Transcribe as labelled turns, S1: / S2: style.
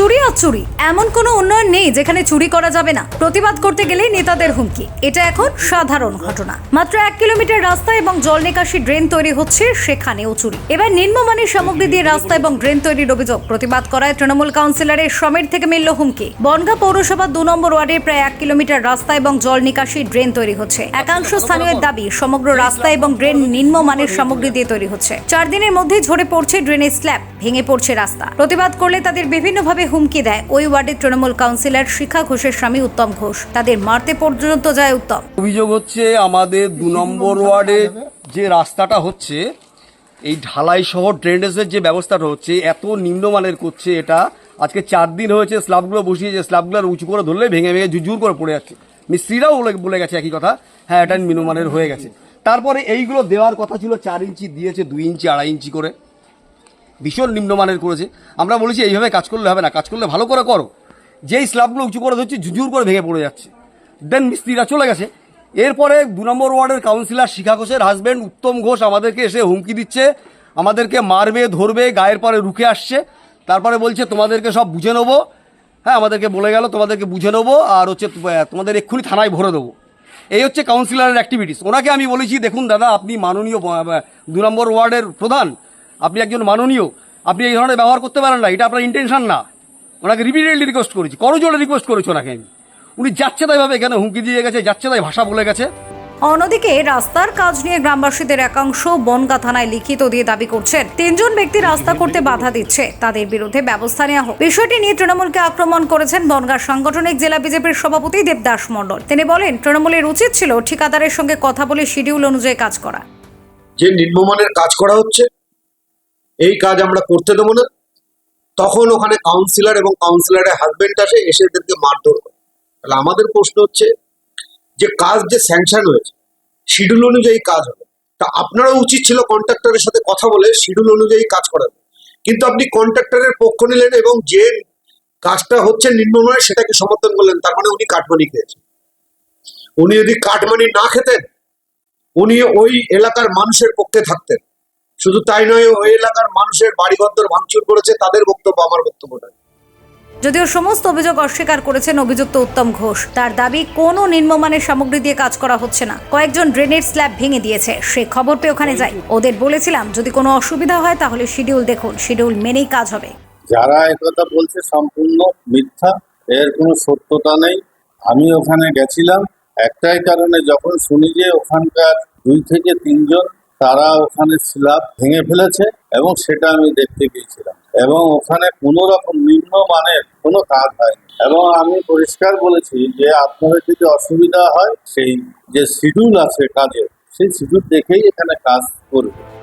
S1: চুরি আর চুরি, এমন কোনো উন্নয়ন নেই যেখানে চুরি করা যাবে না। প্রতিবাদ করতে গেলেই নেতাদের হুমকি। এটা এখন সাধারণ ঘটনা। মাত্র এক কিলোমিটার রাস্তা এবং জল নিকাশি ড্রেন তৈরি হচ্ছে, সেখানেও চুরি। এবার নিম্নমানের সামগ্রী দিয়ে রাস্তা এবং ড্রেন তৈরির অভিযোগ। প্রতিবাদ করায় তৃণমূল কাউন্সিলরের সমীর থেকে মিলল হুমকি। বনগা পৌরসভা দু নম্বর ওয়ার্ডের প্রায় এক কিলোমিটার রাস্তা এবং জল নিকাশি ড্রেন তৈরি হচ্ছে। একাংশ স্থানীয় দাবি, সমগ্র রাস্তা এবং ড্রেন নিম্নমানের সামগ্রী দিয়ে তৈরি হচ্ছে। চার দিনের মধ্যে ঝরে পড়ছে ড্রেনের স্ল্যাব, ভেঙে পড়ছে রাস্তা। প্রতিবাদ করলে তাদের বিভিন্নভাবে হুমকি দেয়। ওই ওয়ার্ডের তৃণমূল কাউন্সিলর শিখা ঘোষের স্বামী উত্তম ঘোষ। তাদের মারতে পর্যন্ত যায় উত্তম।
S2: অভিযোগ হচ্ছে আমাদের দু নম্বর ওয়ার্ডে যে রাস্তাটা হচ্ছে, এই ঢালাই সহ ড্রেনেজের যে ব্যবস্থাটা হচ্ছে, এত নিম্নমানের করছে এটা। আজকে চার দিন হয়েছে, স্ল্যাবগুলো বসিয়েছে, স্ল্যাবগুলো উঁচু করে ধরলে ভেঙে ভেঙে জুজুর করে পড়ে যাচ্ছে। মিস্ত্রিরাও বলে গেছে একই কথা হ্যাঁ এটা নিম্নমানের হয়ে গেছে। তারপরে এইগুলো দেওয়ার কথা ছিল, চার ইঞ্চি দিয়েছে, দুই ইঞ্চি, আড়াই ইঞ্চি করে। ভীষণ নিম্নমানের করেছে। আমরা বলেছি, এইভাবে কাজ করলে হবে না, কাজ করলে ভালো করে করো। যেই স্ল্যাবগুলো উঁচু করে ধরছে ঝুঝুর করে ভেঙে পড়ে যাচ্ছে। দেন মিস্ত্রিরা চলে গেছে। এরপরে দু নম্বর ওয়ার্ডের কাউন্সিলর শিখা ঘোষের হাজব্যান্ড উত্তম ঘোষ আমাদেরকে এসে হুমকি দিচ্ছে, আমাদেরকে মারবে, ধরবে, গায়ের পরে রুখে আসছে। তারপরে বলছে, তোমাদেরকে সব বুঝে নেব। হ্যাঁ আমাদেরকে বলে গেল, তোমাদেরকে বুঝে নেব আর হচ্ছে তোমাদের এক্ষুনি থানায় ভরে দেবো। এই হচ্ছে কাউন্সিলরের অ্যাক্টিভিটিস ওনাকে আমি বলেছি, দেখুন দাদা, আপনি মাননীয় দু নম্বর ওয়ার্ডের প্রধান আপনি একজন মাননীয় আপনি এই ধরনের ব্যবহার করতে পারেন না এটা আপনার ইন্টেনশন না। ওনাকে রিপিটেডলি রিকোয়েস্ট করেছি করজোড়ে রিকোয়েস্ট করেছি ওনাকে আমি। উনি যাচ্ছে তাই ভাবে এখানে হুমকি দিয়ে গেছে যাচ্ছে তাই ভাষা বলে গেছে।
S1: অন্যদিকে রাস্তার কাজ নিয়ে গ্রামবাসীদের একাংশ বনগা থানায় লিখিত দিয়ে দাবি করছেন। তিনজন ব্যক্তি রাস্তা করতে বাধা দিচ্ছে তাদের বিরুদ্ধে ব্যবস্থা নেওয়া হোক। বিষয়টি নিয়ে তৃণমূলকে আক্রমণ করেছেন বনগাঁ সাংগঠনিক জেলা বিজেপির সভাপতি দেবদাস মণ্ডল। তিনি বলেন তৃণমূলের উচিত ছিল ঠিকাদারের সঙ্গে কথা বলে শিডিউল অনুযায়ী কাজ করা।
S3: যে নিম্নমানের কাজ করা হচ্ছে এই কাজ আমরা করতে দেবো না। তখন ওখানে কাউন্সিলর এবং কাউন্সিলরের হাজবেন্ড আসে, এসে এদেরকে মারধর করে। তাহলে আমাদের প্রশ্ন হচ্ছে, যে কাজ যে স্যাংশন হয়েছে শিডিউল অনুযায়ী কাজ হবে। তা আপনারও উচিত ছিল কন্ট্রাক্টরের সাথে কথা বলে শিডিউল অনুযায়ী কাজ করার কিন্তু আপনি কন্ট্রাক্টরের পক্ষ নিলেন এবং যে কাজটা হচ্ছে নিম্নমানের সেটাকে সমর্থন করলেন, তার মানে উনি কাটমানি খেয়েছেন। উনি যদি কাটমানি না খেতেন, উনি ওই এলাকার মানুষের পক্ষে থাকতেন। শুধু তাই নয় ওই এলাকার মানুষের বাড়িঘর ভাঙচুর করেছে তাদের বক্তব্য আমার বক্তব্য নয়।
S1: যদিও সমস্ত অভিযোগ অস্বীকার করেছেন অভিযুক্ত উত্তম ঘোষ তার দাবি কোনো নিম্নমানের সামগ্রী দিয়ে কাজ করা হচ্ছে না। কয়েকজন ড্রেনেজ স্ল্যাব ভেঙে দিয়েছে সে খবর পেয়ে ওখানে যাই ওদের বলেছিলাম যদি কোনো অসুবিধা হয় তাহলে শিডিউল দেখুন শিডিউল মেনেই কাজ হবে।
S4: যারা একথা বলছে সম্পূর্ণ মিথ্যা এর কোনো সত্যতা নেই। আমি ওখানে গেছিলাম একটাই কারণে যখন শুনি যে ওখানকার দুই থেকে তিনজন তারা ওখানে স্ল্যাব ভেঙে ফেলেছে এবং সেটা আমি দেখতে পেয়েছিলাম। এবং ওখানে কোনো রকম নিম্ন মানের কোনো কাজ হয়নি। এবং আমি পরিষ্কার বলেছি যে আপনাদের যদি অসুবিধা হয়, সেই যে শিডিউল আছে কাজের, সেই শিডিউল দেখেই এখানে কাজ করবে।